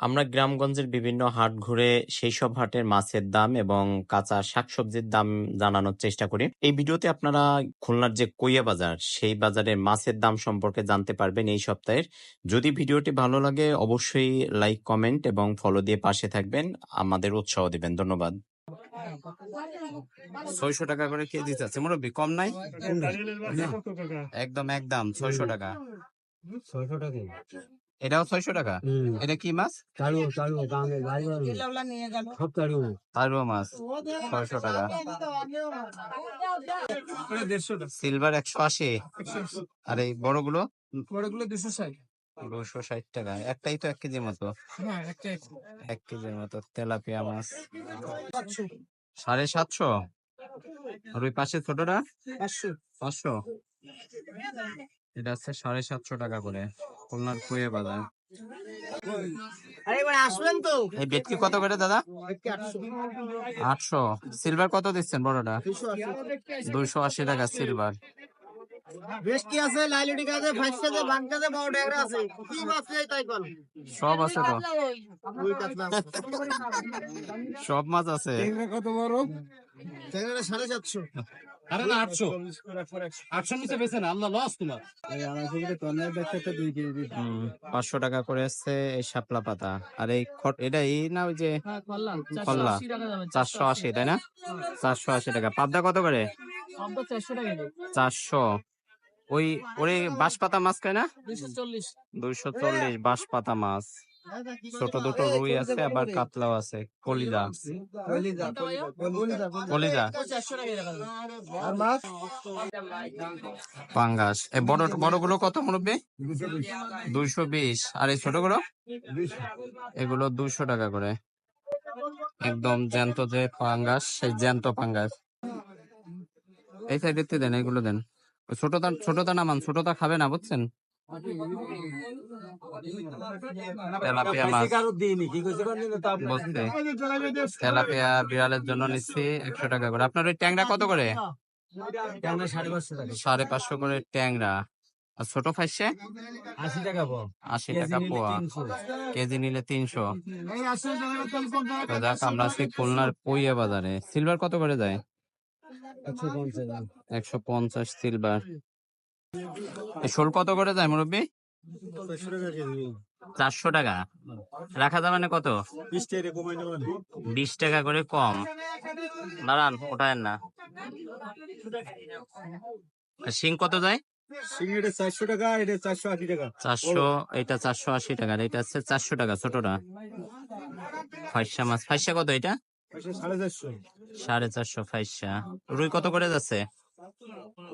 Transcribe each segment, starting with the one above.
আমরা গ্রামগঞ্জের বিভিন্ন হাট ঘুরে সেই সব হাটের মাছের দাম এবং কাঁচা শাকসবজির দাম জানানোর চেষ্টা করি। এই ভিডিওতে আপনারা খুলনার যে কইয়া বাজার সেই বাজারের মাছের দাম সম্পর্কে জানতে পারবেন এই সপ্তাহের। যদি ভিডিওটি ভালো লাগে অবশ্যই লাইক কমেন্ট এবং ফলো দিয়ে পাশে থাকবেন। আমাদের উৎসাহ দিবেন। ধন্যবাদ। ছয়শো টাকা করে কেজি আছে মুরব্বী কম নাই। একদম একদম ছয়শো টাকা। ছয়শো টাকা। এটাও ছয়শো টাকা? হুম। এটা কি মাছ? তারও মাছ। ছয়শো টাকা। সিলভার একশো আশি। আর এই বড়গুলো? বড়গুলো দুশো ষাট। দুশো ষাট টাকা। একটাই তো এক কেজির মতো? হ্যাঁ এক কেজির মতো তেলাপিয়া মাছ। সাড়ে সাতশো? আর ওই পাশে ছোটটা? পাঁচশো। পাঁচশো। এটা হচ্ছে সাড়ে সাতশো টাকা করে। খুলনার কুয়ে বাজার। আরে এবার আসবেন তো। এই বেটকি কত করে দাদা? আটশো। সিলভার কত দিচ্ছেন বড়টা? দুইশো আশি। টাকা সিলভার। বেশ কি আছে লাইলুটি আছে ফাইসে আছে বাঙ্কা আছে বড় ডেগরা আছে। কি মাছ নেই তাই কোন সব আছে তো। সব মাছ আছে। কত বড়? সাড়ে সাতশো। আরে না আটশো। আটশো নিচে বেছে না আল্লাহ লস তোমার। পাঁচশো টাকা করে আসছে এই শাপলা পাতা। আর এই খট এটা এই না ওই যে কল্লা। চারশো আশি তাই না? চারশো আশি টাকা। পাবদা কত করে? চারশো ওই ওরে বাঁশ পাতা মাছ খায় না? দুইশো চল্লিশ। বাঁশ পাতা মাছ। ছোট দুটো রুই আছে আবার কাতলাও আছে আর মাছ? পাঙ্গাস। এই বড় বড়গুলো কত মুরব্বী? দুইশো বিশ। আর এই ছোটগুলো? এগুলো দুইশো টাকা করে। একদম জ্যান্ত যে পাঙ্গাস সেই জ্যান্ত পাঙ্গাস। এই সাইডে দেন এগুলো দেন। ওই ছোটটা ছোটটা নামান ছোটটা খাবে না বুঝছেন? তেলাপিয়া মাছ তেলাপিয়া বিড়ালের জন্য নিচ্ছি একশো টাকা করে আপনার ওই ট্যাংরা কত করে সাড়ে পাঁচশো করে ট্যাংরা আর ছোট ফাইসে আশি টাকা আশি টাকা পোয়া কেজি নিলে তিনশো যাক আমরা আছি খুলনার পইয়া বাজারে সিলভার কত করে যায় একশো পঞ্চাশ সিলভার শোল কত করে যায় মুরব্বী? চারশো টাকা। রাখা যাবে না কত? বিশ টাকা করে কম। দাঁড়ান ওঠায়েন না। শিং কত যায়? চারশো টাকা চারশো এটা চারশো আশি এটা হচ্ছে চারশো টাকা, ছোটটা। মাছ কত এটা? সাড়ে চারশো। রুই কত করে যাচ্ছে?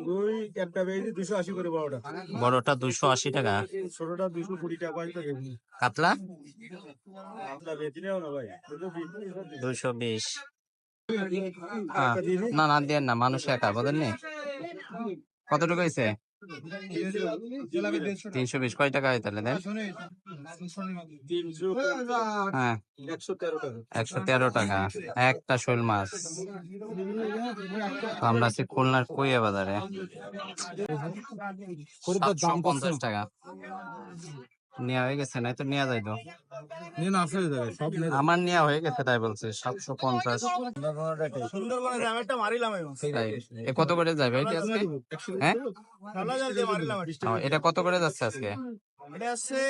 দুই একটা বেশি দুশো আশি করে বড়টা। বড়টা দুইশো আশি টাকা? ছোটটা দুশো কুড়ি টাকা কাতলা? আপনার নেও না ভাই দুইশো বিশ। না না দেন না মানুষ একা বুঝলেন কতটুকু হয়েছে? তিনশো বিশ কয় টাকা হয় তাহলে দেন? হ্যাঁ একশো তেরো টাকা। একশো তেরো টাকা। একটা শোল মাছ। আমরা আছি খুলনার কুইয়া বাজারে। সাতশো পঞ্চাশ টাকা। নেওয়া হয়ে গেছে নাই তো নেওয়া যায় তো নিন আসলে যাবে সব আমার নেওয়া হয়ে গেছে তাই বলছে সাতশো পঞ্চাশ। সুন্দরবনে মারিলাম এ কত করে যাবে? হ্যাঁ? এটা কত করে যাচ্ছে আজকে? এটা আছে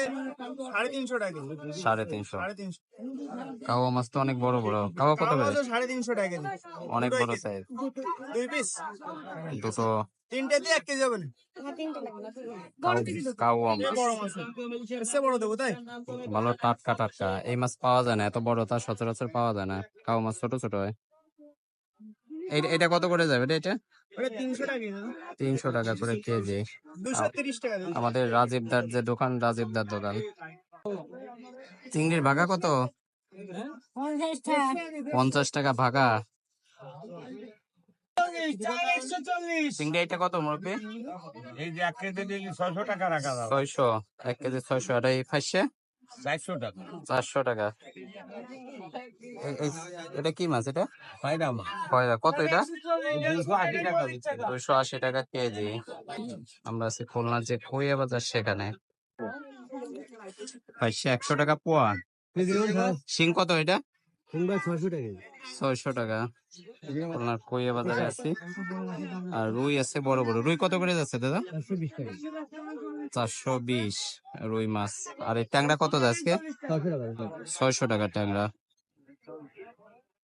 সাড়ে তিনশো টাকা সাড়ে তিনশো। সাড়ে তিনশো। কাওয়া মাছ তো অনেক বড় বড়। কাওয়া কত করে? সাড়ে তিনশো টাকা অনেক বড় সাইজ দুই পিস দুটো। তিনটে দিয়ে এক কেজি হবে কাওয়া মাছ। এসে বড় দেবো তাই? ভালো টাটকা টাটকা। এই মাছ পাওয়া যায় না এত বড় তা সচরাচর পাওয়া যায় না। কাও মাছ ছোট ছোট হয়। এটা কত করে যাবে এটা? এটা তিনশো টাকা করে কেজি। আমাদের রাজীবদার যে দোকান রাজীবদার দোকান। চিংড়ির ভাগা কত? পঞ্চাশ টাকা ভাগা। চিংড়ি এটা কত মুরব্বী? এই যে এক কেজি ছয়শো টাকা রাখা ছয়শো। এক কেজি ছয়শো। আর এই ফাইসে চারশো টাকা। এটা কি মাছ এটা? কত এটা? আশি টাকা কেজি। আমরা যে বাজার সেখানে। একশো টাকা পোয়া। সিং কত এটা? ছয়শো টাকা আপনার কইয়া বাজারে আছি। আর রুই আছে বড় বড়। রুই কত করে যাচ্ছে দাদা? চারশো বিশ রুই মাছ। আর এই ট্যাংরা কত আজকে? ছয়শো টাকা ট্যাংরা।